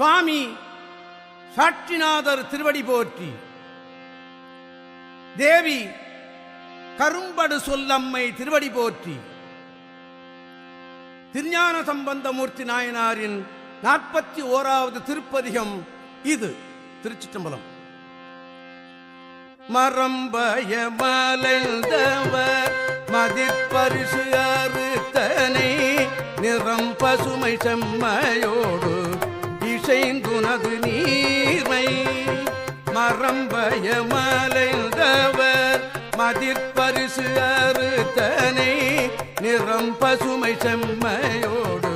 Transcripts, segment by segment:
சுவாமி சாட்சிநாதர் திருவடி போற்றி. தேவி கரும்படு சொல்லம்மை திருவடி போற்றி. திருஞான சம்பந்தமூர்த்தி நாயனாரின் நாற்பத்தி ஓராவது திருப்பதிகம் இது திருச்சிற்றம்பலம். மரம்பய மலைந்தவர் மதிப்பரிசு அறுத்தனை நிறம் பசுமை செம்மையோடு செய்துனது நீர்மை மரம்பய மலைந்தவர் மதிப்பரிசு அறுத்தனை நிறம் பசுமை செம்மையோடு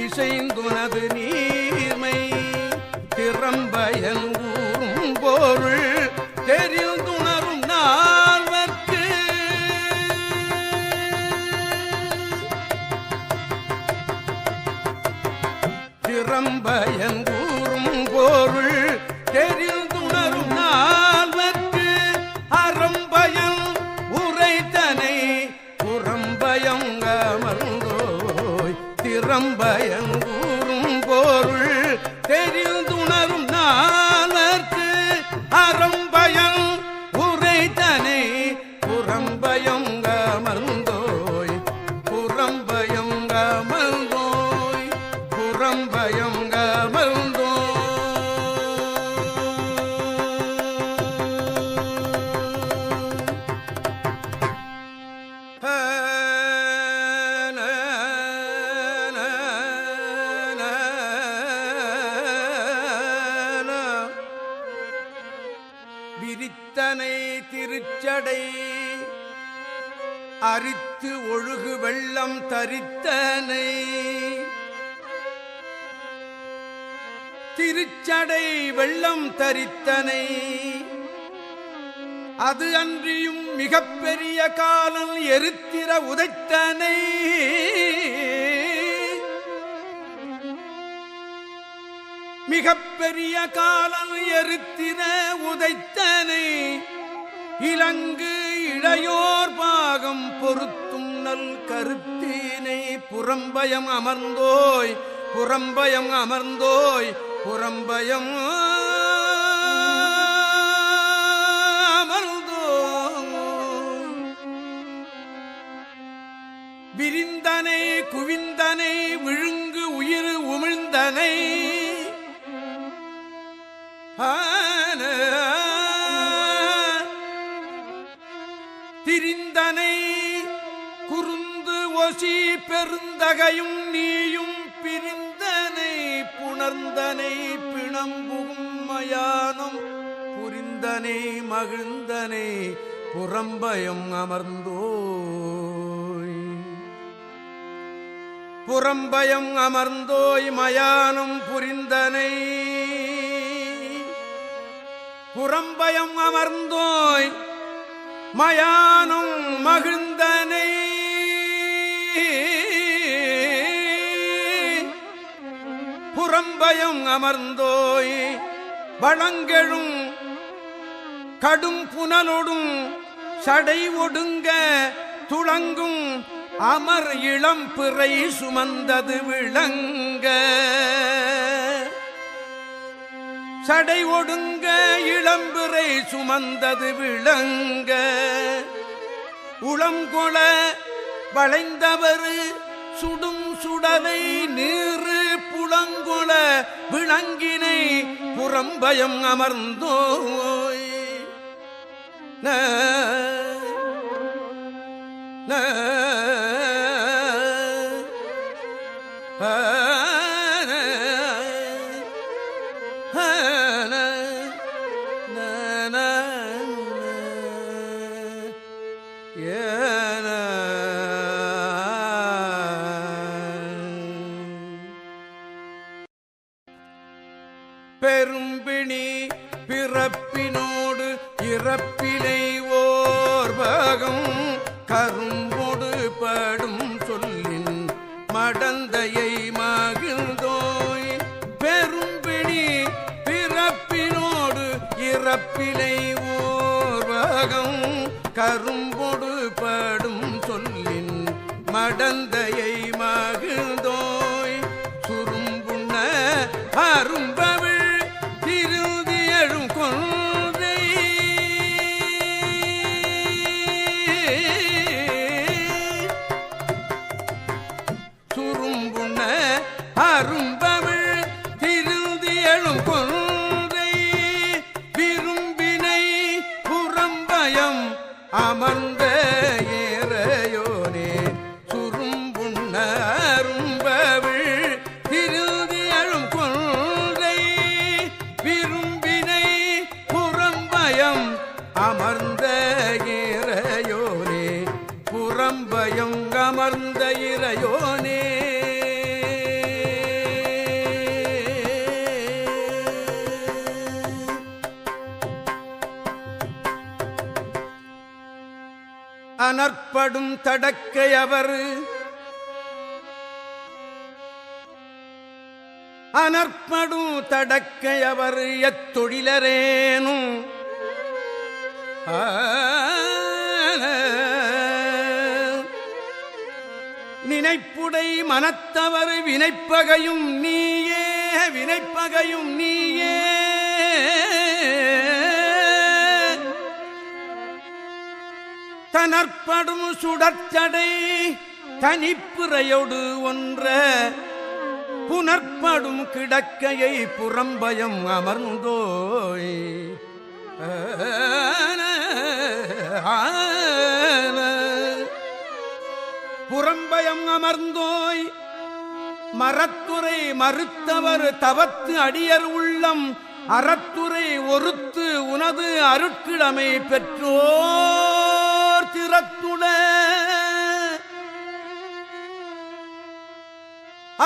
இசைந்துனது நீர்மை திறம்பயன் திறம்பயன் வெள்ளம் தரித்தனை. திருச்சடை வெள்ளம் தரித்தனை. அது அன்றியும் மிகப்பெரிய காலம் எரித்திர உதைத்தனை. மிகப்பெரிய காலம் எரித்திர உதைத்தனை. இலங்கு இளையோர் பாகம் பொருத்தும் நல் கருத்தினை புறம்பயம் அமர்ந்தோய் புறம்பயம் அமர்ந்தோய் புறம்பயம் அமர்ந்தோய். விரிந்தனை குவிந்தனை விழுங்கு உயிர் உமிழ்ந்தனை. திரிந்தனை குறுந்து பெருந்தகையும் நீயும் பிரிந்தனை புணர்ந்தனை பிணம்புகும் மயானம். புரிந்தனை மகிழ்ந்தனை புறம்பயம் அமர்ந்தோய். புறம்பயம் அமர்ந்தோய் மயானம் புரிந்தனை. புறம்பயம் அமர்ந்தோய் மயானம் மகிழ்ந்தனை. புறம்பயம் அமர்ந்தோய் வளங்கெழும் கடும் புனலொடும் சடை ஒடுங்க துளங்கும் அமர் இளம் பிறை சுமந்தது விளங்க. சடை ஒடுங்க இளம்பிறை சுமந்தது விளங்க. உளங்கொள வளைந்தவர் சுடும் சுடலை நீரு புலங்கொள விளங்கினை புறம்பயம் அமர்ந்தோய். ந ஆ, பிறப்பில இறையோனே அனற்படும் தடக்கை அவர். அனற்படும் தடக்கை அவர். எத்தொழிலரேனும். ஆ, வினைப்புடை மனத்தவர் வினைப்பகையும் நீயே வினைப்பகையும் நீயே தனற்படும் சுடற்சடை தனிப்புறையோடு ஒன்ற புனற்படும் கிடக்கையை புறம்பயம் அமர்ந்தோய் ஆ புறம்பயம் அமர்ந்தோய் மரத்துறை மறுத்தவர் தவத்து அடியர் உள்ளம் அறத்துறை ஒருத்து உனது அருட்கிழமை பெற்றோர் திறத்துட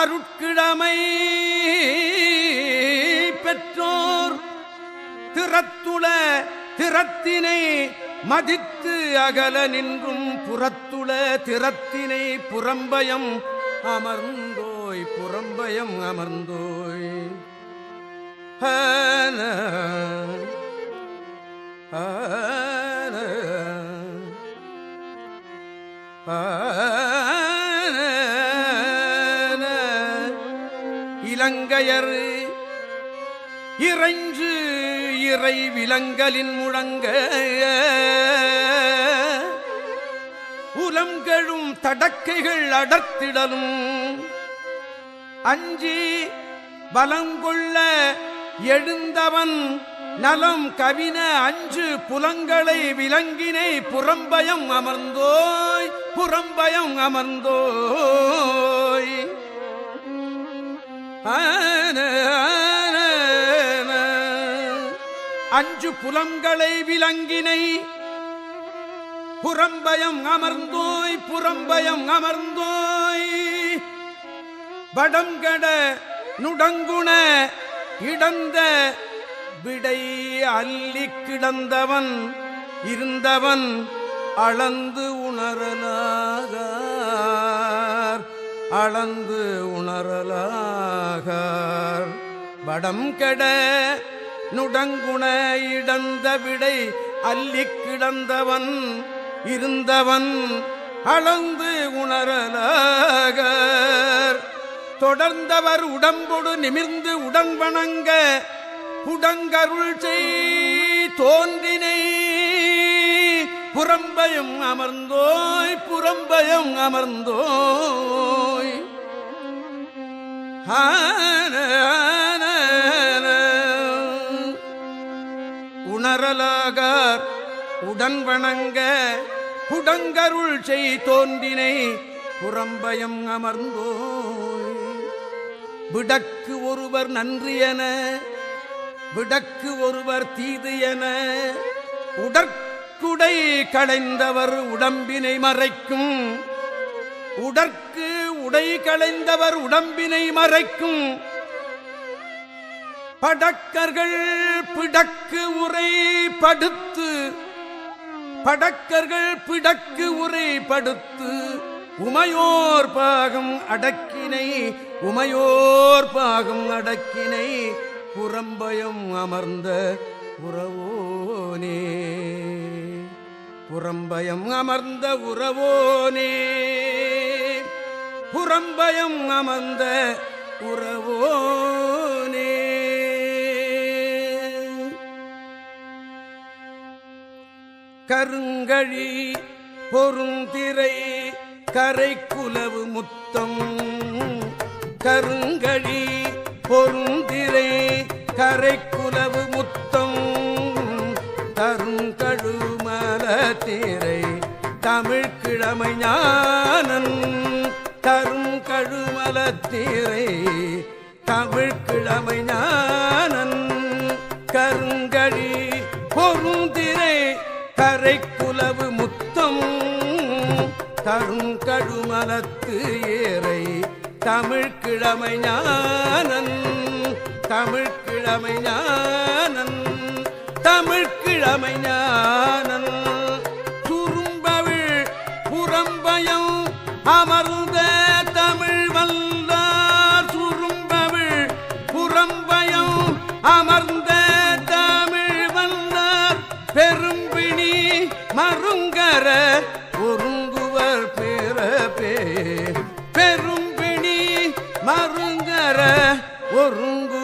அருட்கிழமை பெற்றோர் திறத்துள திறத்தினை மதித்து அகல நின்றும் புறத்துள திறத்தினை புறம்பயம் அமர்ந்தோய் புறம்பயம் அமர்ந்தோய் ஆன, ஆன, ஆன. இறைஞ்சு இறை விலங்கலின் முழங்க. உலங்கழும் தடக்கைகள் அடர்த்திடலும். அஞ்சி பலங்கொள்ள எழுந்தவன் நலம் கவின அஞ்சு புலங்களை விலங்கினை புறம்பயம் அமர்ந்தோய் புறம்பயம் அமர்ந்தோய். ஆ அஞ்சு புலங்களை விலங்கினை புறம்பயம் அமர்ந்தோய் புறம்பயம் அமர்ந்தோய். வடங்கட நுடங்குண இடந்த விடை அள்ளி கிடந்தவன் இருந்தவன் அளந்து உணரலாக அளந்து உணரலாக வடம் கெட நுடங்குண இடந்த விடை அள்ளி கிடந்தவன் இருந்தவன் அளந்து உணரலாக தொடர்ந்தவர் உடம்பொடு நிமிர்ந்து உடன் வணங்க புடங்கருள் செய் தோன்றினை. புறம்பயம் அமர்ந்தோய் புறம்பயம் அமர்ந்தோய். ஆன, ஆன. உணரலாகார் உடன் வணங்க புடங்கருள் செய் தோன்றினை புறம்பயம் அமர்ந்தோய். விடக்கு ஒருவர் நன்றி என விடக்கு ஒருவர் தீது என உடற்குடை களைந்தவர் உடம்பினை மறைக்கும். உடற்கு உடை களைந்தவர் உடம்பினை மறைக்கும். படக்கர்கள் பிடக்கு உரை படுத்து படக்கர்கள் பிடக்கு உரை படுத்து உமையோர் பாகம் அடக்கினை உமையோர் பாகம் அடக்கினை புறம்பயம் அமர்ந்த உறவோனே. புறம்பயம் அமர்ந்த உறவோனே. புறம்பயம் அமர்ந்த உறவோனே. கருங்கழி பொருந்திரை கரைக்குலவு முத்தம். கருங்கழி பொருந்திரை கரைக்குலவு முத்தம். கருங்கழுமல தீரை தமிழ் கிழமை ஞானன். கருங்கழுமல தீரை தமிழ் கிழமை ஞானன். தரும் கருங்கழுமலத்து ஏறை தமிழ் கிழமை ஞானன் தமிழ் கிழமை ஞானன் தமிழ் கிழமை ஞானன் ஒருங்குவர்